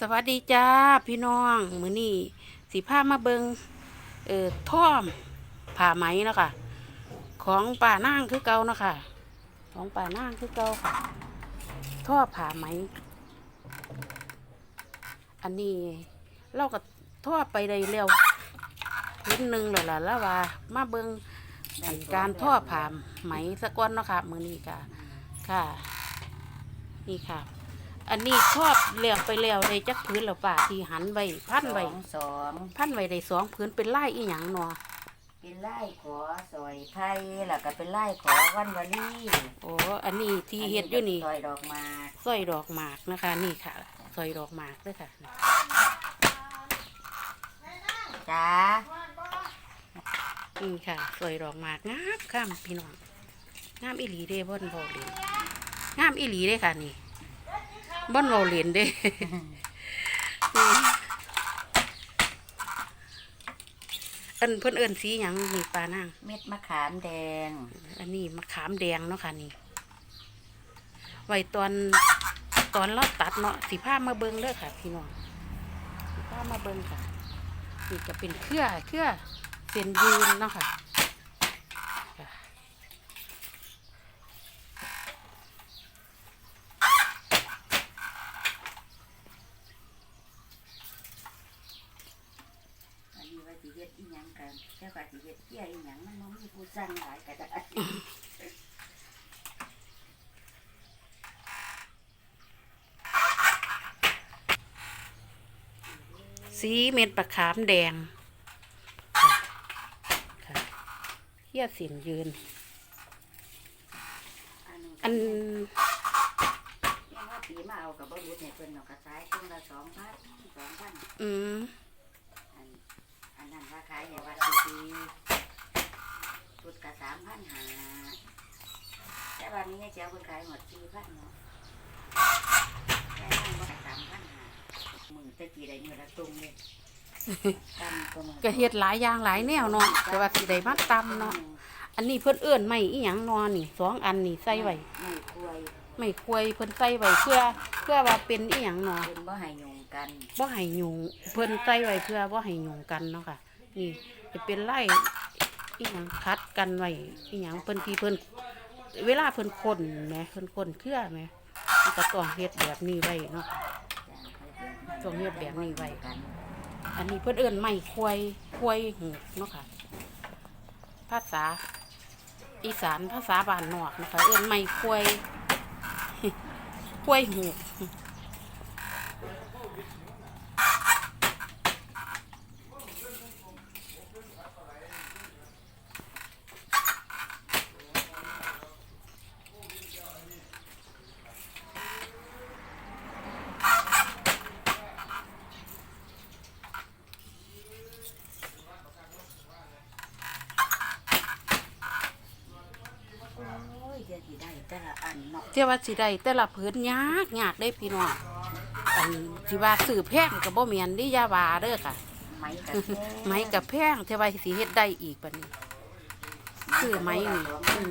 สวัสดีจ้าพี่น้องมือนี้สิพามาเบิงเอ่อท่อมผ้าไหมนะคะ ของป่านางคือเก่านะคะของป่านางคือเก่าค่ะ ท่อผ้าไหม อันนี้เราก็ท่อไปได้เร็วนิดนึงเลยล่ะแล้วว่า มาเบิงการท่อผ้าไหมสักก้อนเนาะค่ะมือนี้ค่ะ ค่ะ นี่ค่ะ อันนี้ชอบเลี้ยวไปแล้วในจักพื้นแล้วป่าที่หันไว้พันไว้สองสองพันไว้ได้สองพื้นเป็นไล่อีหยังเนาะเป็นไล่ขอซอยไผ่แล้วก็เป็นไล่ขอวันวลีโอ้อันนี้ที่เฮ็ดอยู่นี่ซอยดอกไมาสร้อยดอกหมากนะคะ นี่ค่ะสร้อยดอกหมากด้วยค่ะจ้านี่ค่ะสร้อยดอกหมากงามข้ามพี่น้องงามอีหลีเด้บ่นเบาเล่นงามอีหลีเด้ค่ะนี่ บ่นเบาเล่นเด้นี่อันเพิ่นเอิ้นสีหยังนี่ปลานาง เม็ดมะขามแดง อันนี้มะขามแดงเนาะค่ะนี่ ไว้ตอนตอนเราตัดเนาะสีผ้ามาเบิงเด้อค่ะ พี่น้องสีผ้ามาเบิงค่ะ นี่จะเป็นเครือเครือเส้นยืนเนาะค่ะค่ะ อันนี้ว่าสิ เฮ็ดอีหยังกันแต่ว่าสิเฮ็ดเกี่ยอีหยังมันบ่มีผู้สั่งหลายก็ได้สีเม็ดมะขามแดงค่ะค่ะเครือเส้นยืนอันนึงอันยังว่าปีมาเอากับบ่รู้ให้เพิ่นเนาะก็ขายคนละ2,000 2,000อืมอันอันนั้นว่าขาย ให้วัดดีๆชุดก็3,500แต่ว่านี้เจ้าเพิ่นขายหมด4,000เนาะแค่นั่งว่าสามพันหามือตะกี้ได้มือละตุ้งเลยตำตัวมือก็เฮ็ดหลายอย่างหลายแนวเนาะแต่ว่าสิได้มาตำเนาะอันนี้เพิ่นเอื้อนไม่อีหยังเนอนี่สองอันนี่ใส่ไว้ไม่คุยไม่ควรเพิ่นใส่ไว้เพื่อ เพื่อว่าเป็นอีหยังเนาะเป็นบ่ให้ยุงกัน บ่ให้ยุงเพิ่นใส่ไว้เพื่อบ่ให้ยุงกันเนาะค่ะ นี่จะเป็นไล่อีหยังคัดกันไว้อีหยังเพิ่นที่เพิ่นเวลาเพิ่นคนแหมเพิ่นคนเครือแหมมันก็ต้องเฮ็ดแบบนี้ไว้เนาะต้องเฮ็ดแบบนี้ไว้กันอันนี้เพิ่นเอิ้นไม้ควายควายหูเนาะค่ะ ภาษา อีสานภาษาบ้านนอกนะคะเอิ้นไม้ควายควายหูก โอ้ยจะสิได้แต่ละอันเนาะ เที่ว่าสิได้แต่ละพื้นยากยากได้พี่น้องอันสิว่าซื้อแพงก็บ่แม่นเดิยาว่าเด้อค่ะไม้กระแทกไม้กับแพงเที่ว่าสิเฮ็ดได้อีกบัดนี้ซื้อไม้นี่อืม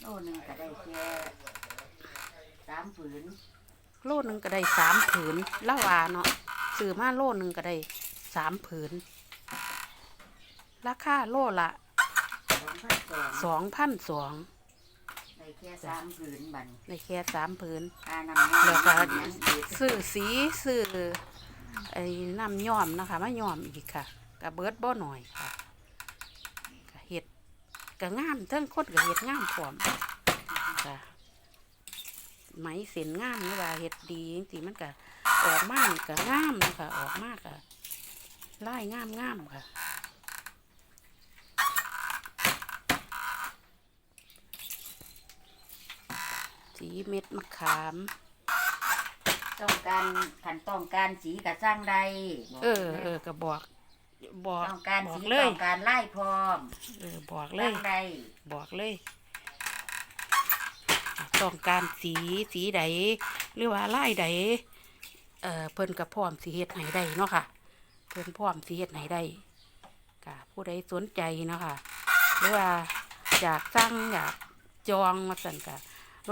โลนึงก็ได้แค่สามผืนโลหนึงก็ได้สามผืนละว่าเนาะซื้อมาโลหนึงก็ได้สามผืน ราคาโลละสองพันสองสองพันสองได้แค่สามผืนบัดนได้แค่สามผืนค่าน้ำมันแล้วก็น้ำอีกซื้อสีซื้อไอ้น้ำย้อมนะคะมาย้อมอีกค่ะกะเบิดบ่หน่อยค่ะกะเห็ดกะงามเทั้งคนกะเห็ดงามพร้อมค่ะไหมเส้นงามนี่ว่าเห็ดดีจริงๆมันกะออกมากกะงามนะคะออกมากกะไล่งามงามๆค่ะ สีเม็ดมะขาม ต้องการขันต้องการสีกระสร้างใดบอกเออเออก็บอก บอกต้องการบอสีกเลยต้องการไล่พร้อมเออบอกเลสร้าย งใดบอกเลย ต้องการสีสีใดหรือว่าลายใดเออเพิ่นกับพร้อมสีเฮ็ดไหนได้เนาะค่ะ เพิ่นพร้อมสีเฮ็ดไหนได้ค่ะผู้ใดสนใจเนาะค่ะ หรือว่าอยากสั่งอยากจองมาสั่นกะ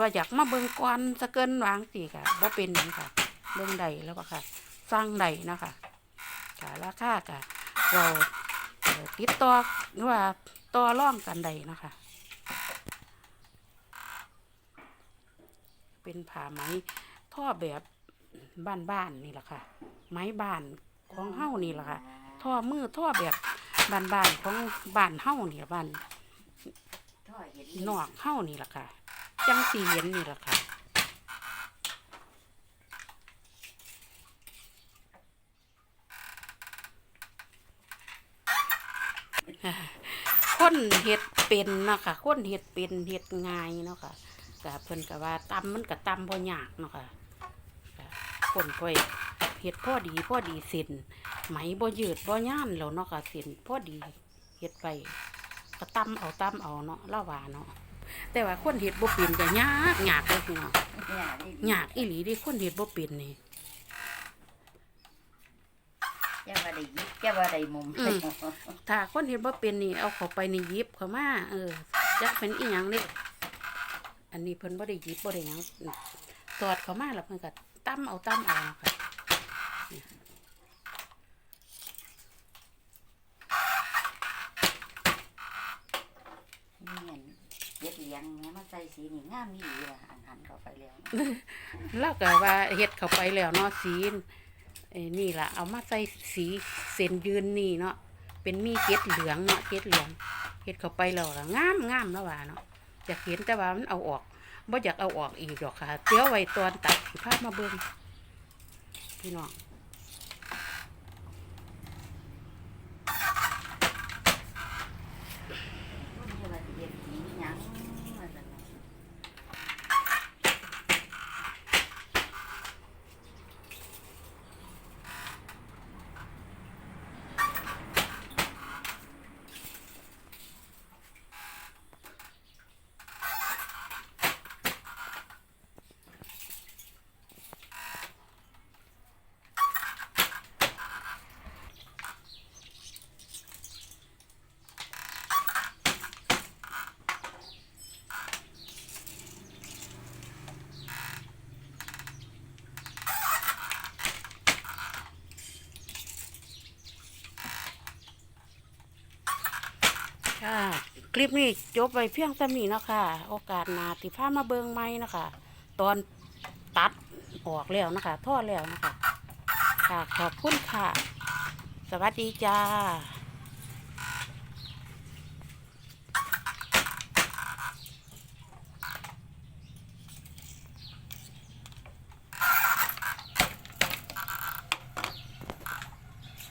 ว่าอยากมาเบิ่งก่อนสะเกินวางสิค่ะบ่เป็นหยังค่ะเบิ่งใดแล้วบ่ค่ะสั่งใดเนาะคะค่ะราคากะเราเอ่อติดต่อหรือว่าต่อร่องกันใดเนาะคะ เป็นผ้าไหมท่อแบบบ้านๆนี่แหละค่ะ ไม้บ้านของเฮ้านี่แหละค่ะท่อมือท่อแบบบ้านๆของบ้านเฮ้านี่ล่ะบ้านท่อเห็นนอกเฮ้านี่ล่ะค่ะ จังสีเห็นนี่แหละค่ะคนเห็ดเป็นเนาะค่ะคนเห็ดเป็นเห็ดง่ายเนาะค่ะกะเพิ่นก็ว่าตำมันก็ตำบ่ยากเนาะค่ะคนค่อยเห็ดพ่อดีพ่อดีเส้นไหมบ่ยืดบ่ย่านแล้วเนาะค่ะเส้นพ่อดีเฮ็ดไปก็ตำเอาตำเอาเนาะล่าว่าเนาะ แต่ว่าคนเห็ดบ่เป็นก็ยากยากเลยพี่น้องเนี่ยนี่ยากอีหลีเดิคนเห็ดบ่เป็นนี่แกว่าได้ยิบแกว่าได้มุมอืมถ้าคนเห็ดบ่เป็นนี่เอาเข้าไปในหยิบเข้ามาเออจะเป็นอีหยังเด้อันนี้เพิ่นบ่ได้หยิบบ่ได้หยังตอดเข้ามาแล้วเพิ่นก็ตำเอาตำเอาค่ะ นี่เห็นเย็ดเลี้ยงแม่มาใสีนี่งามดีล่ะอันหันเข้าไปแล้วแล้วก็ว่าเฮ็ดเข้าไปแล้วเนาะสีไอ้นี่ล่ะ เอามาใส่สีเส้นยืนนี่เนาะเป็นมีเกล็ดเหลืองเนาะเกล็ดเหลืองเฮ็ดเข้าไปแล้วล่ะงามงามแล้วว่าเนาะอยากเห็นแต่ว่ามันเอาออกบ่อยากเอาออกอีกดอกค่ะเดี๋ยวไว้ตอนตัดสิพามาเบิ่งพี่น้อง นี่ว่าสิเฮ็ดสีหยังว่าซั่นน่ะ ค่ะ คลิปนี้จบไปเพียงเท่านี้นะคะโอกาสหนาที่พามาเบิงไหม่เนะคะ ตอนตัดออกแล้วนะคะทอดแล้วนะคะค่ะขอบคุณค่ะ สวัสดีจ้า